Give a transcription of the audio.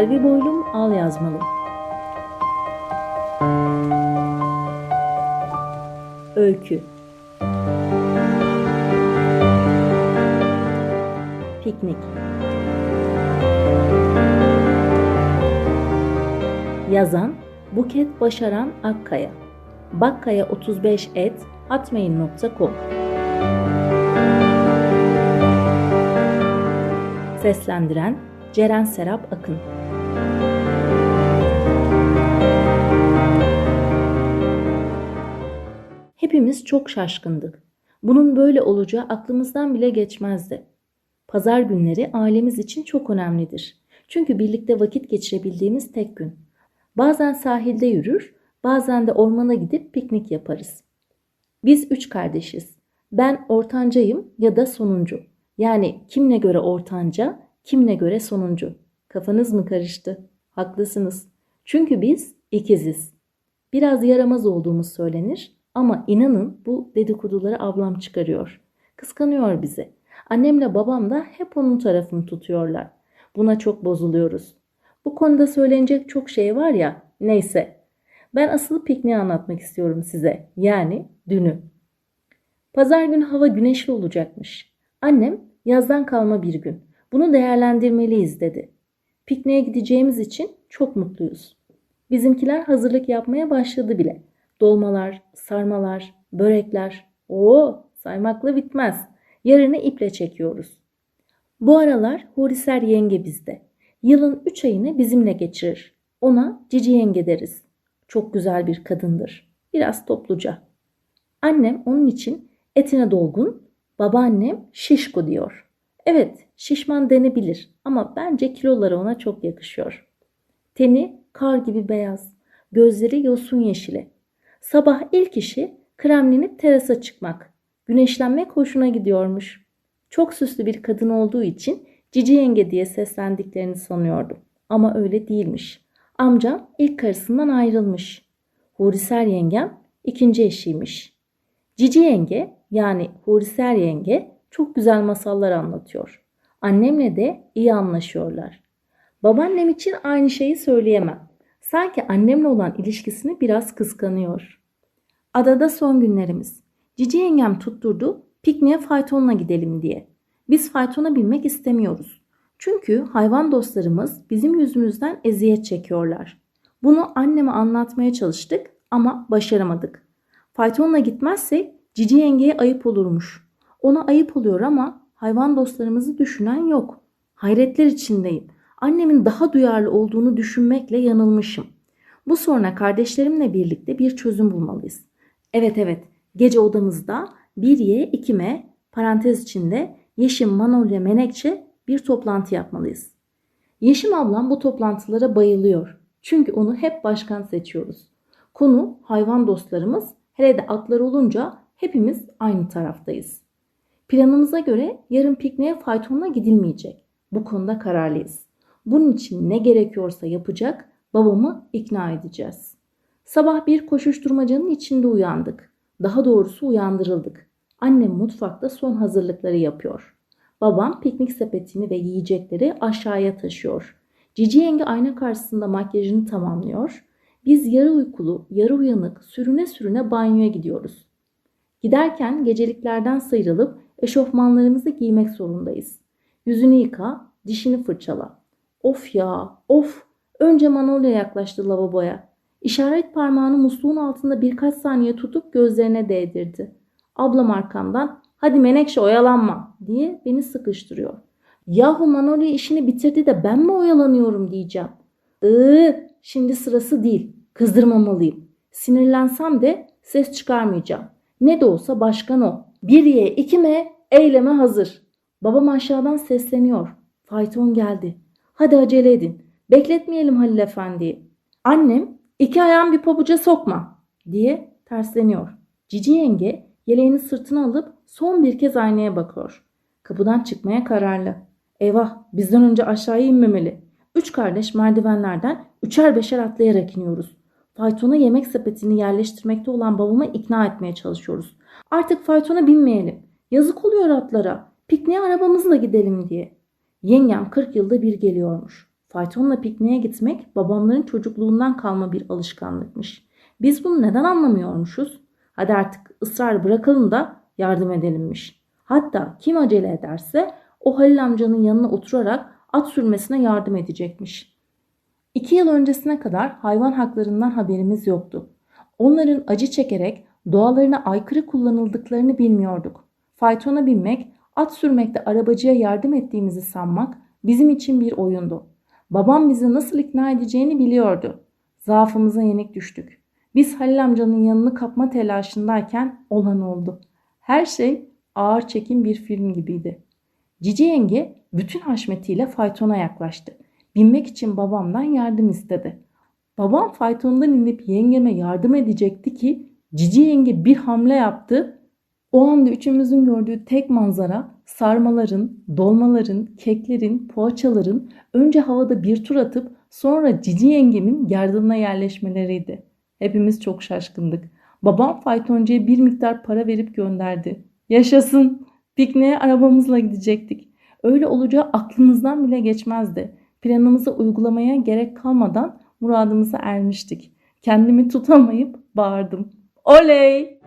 Selvi Boylum Al Yazmalı. Öykü. Piknik. Yazan Buket Başaran Akkaya. Bakkaya 35 et atmail.com Seslendiren Ceren Serap Akın Hepimiz çok şaşkındık. Bunun böyle olacağı aklımızdan bile geçmezdi. Pazar günleri ailemiz için çok önemlidir. Çünkü birlikte vakit geçirebildiğimiz tek gün. Bazen sahilde yürür, bazen de ormana gidip piknik yaparız. Biz üç kardeşiz. Ben ortancayım ya da sonuncu. Yani kimine göre ortanca, kimine göre sonuncu. Kafanız mı karıştı? Haklısınız. Çünkü biz ikiziz. Biraz yaramaz olduğumuz söylenir ama inanın bu dedikoduları ablam çıkarıyor. Kıskanıyor bizi. Annemle babam da hep onun tarafını tutuyorlar. Buna çok bozuluyoruz. Bu konuda söylenecek çok şey var ya, neyse. Ben asıl pikniği anlatmak istiyorum size. Yani dünü. Pazar günü hava güneşli olacakmış. Annem yazdan kalma bir gün. Bunu değerlendirmeliyiz dedi. Pikniğe gideceğimiz için çok mutluyuz. Bizimkiler hazırlık yapmaya başladı bile. Dolmalar, sarmalar, börekler. Oo, saymakla bitmez. Yarını iple çekiyoruz. Bu aralar Huriser yenge bizde. Yılın üç ayını bizimle geçirir. Ona cici yenge deriz. Çok güzel bir kadındır. Biraz topluca. Annem onun için etine dolgun, babaannem şişko diyor. Evet, şişman denebilir ama bence kiloları ona çok yakışıyor. Teni kar gibi beyaz, gözleri yosun yeşili. Sabah ilk işi kremlenip terasa çıkmak. Güneşlenmek hoşuna gidiyormuş. Çok süslü bir kadın olduğu için cici yenge diye seslendiklerini sanıyordum. Ama öyle değilmiş. Amcam ilk karısından ayrılmış. Huriser yengem ikinci eşiymiş. Cici yenge yani Huriser yenge çok güzel masallar anlatıyor. Annemle de iyi anlaşıyorlar. Babaannem için aynı şeyi söyleyemem. Sanki annemle olan ilişkisini biraz kıskanıyor. Adada son günlerimiz. Cici yengem tutturdu pikniğe faytonla gidelim diye. Biz faytona binmek istemiyoruz. Çünkü hayvan dostlarımız bizim yüzümüzden eziyet çekiyorlar. Bunu anneme anlatmaya çalıştık ama başaramadık. Faytonla gitmezsek Cici yengeye ayıp olurmuş. Ona ayıp oluyor ama hayvan dostlarımızı düşünen yok. Hayretler içindeyim. Annemin daha duyarlı olduğunu düşünmekle yanılmışım. Bu sonra kardeşlerimle birlikte bir çözüm bulmalıyız. Evet evet gece odamızda bir ye iki me parantez içinde Yeşim, Manolya, Menekşe bir toplantı yapmalıyız. Yeşim ablam bu toplantılara bayılıyor. Çünkü onu hep başkan seçiyoruz. Konu hayvan dostlarımız hele de atlar olunca hepimiz aynı taraftayız. Planımıza göre yarın pikniğe faytonla gidilmeyecek. Bu konuda kararlıyız. Bunun için ne gerekiyorsa yapacak, babamı ikna edeceğiz. Sabah bir koşuşturmacanın içinde uyandık. Daha doğrusu uyandırıldık. Annem mutfakta son hazırlıkları yapıyor. Babam piknik sepetini ve yiyecekleri aşağıya taşıyor. Cici yenge ayna karşısında makyajını tamamlıyor. Biz yarı uykulu, yarı uyanık, sürüne sürüne banyoya gidiyoruz. Giderken geceliklerden sıyrılıp eşofmanlarımızı giymek zorundayız. Yüzünü yıka, dişini fırçala. Of ya, of. Önce Manolya yaklaştı lavaboya. İşaret parmağını musluğun altında birkaç saniye tutup gözlerine değdirdi. Ablam arkamdan hadi Menekşe oyalanma diye beni sıkıştırıyor. Yahu Manolya işini bitirdi de ben mi oyalanıyorum diyeceğim. Iıı şimdi sırası değil. Kızdırmamalıyım. Sinirlensem de ses çıkarmayacağım. Ne de olsa başkan o. Bir ye iki me eyleme hazır. Babam aşağıdan sesleniyor. Fayton geldi. Hadi acele edin. Bekletmeyelim Halil Efendi'yi. Annem iki ayağın bir pabuca sokma diye tersleniyor. Cici yenge yeleğini sırtına alıp son bir kez aynaya bakıyor. Kapıdan çıkmaya kararlı. Eyvah bizden önce aşağıya inmemeli. Üç kardeş merdivenlerden üçer beşer atlayarak iniyoruz. Faytona yemek sepetini yerleştirmekte olan babamı ikna etmeye çalışıyoruz. Artık faytona binmeyelim. Yazık oluyor atlara. Pikniğe arabamızla gidelim diye. Yengem 40 yılda bir geliyormuş. Faytonla pikniğe gitmek babamların çocukluğundan kalma bir alışkanlıkmış. Biz bunu neden anlamıyormuşuz? Hadi artık ısrar bırakalım da yardım edelimmiş. Hatta kim acele ederse o Halil amcanın yanına oturarak at sürmesine yardım edecekmiş. İki yıl öncesine kadar hayvan haklarından haberimiz yoktu. Onların acı çekerek doğalarına aykırı kullanıldıklarını bilmiyorduk. Faytona binmek, at sürmekte arabacıya yardım ettiğimizi sanmak bizim için bir oyundu. Babam bizi nasıl ikna edeceğini biliyordu. Zaafımıza yenik düştük. Biz Halil amcanın yanını kapma telaşındayken olan oldu. Her şey ağır çekim bir film gibiydi. Cici yenge bütün haşmetiyle faytona yaklaştı. Binmek için babamdan yardım istedi. Babam faytondan inip yengeme yardım edecekti ki Cici yenge bir hamle yaptı. O anda üçümüzün gördüğü tek manzara sarmaların, dolmaların, keklerin, poğaçaların önce havada bir tur atıp sonra Cici yengemin gerdanına yerleşmeleriydi. Hepimiz çok şaşkındık. Babam faytoncuya bir miktar para verip gönderdi. Yaşasın! Pikniğe arabamızla gidecektik. Öyle olacağı aklımızdan bile geçmezdi. Planımızı uygulamaya gerek kalmadan muradımıza ermiştik. Kendimi tutamayıp bağırdım. Oley!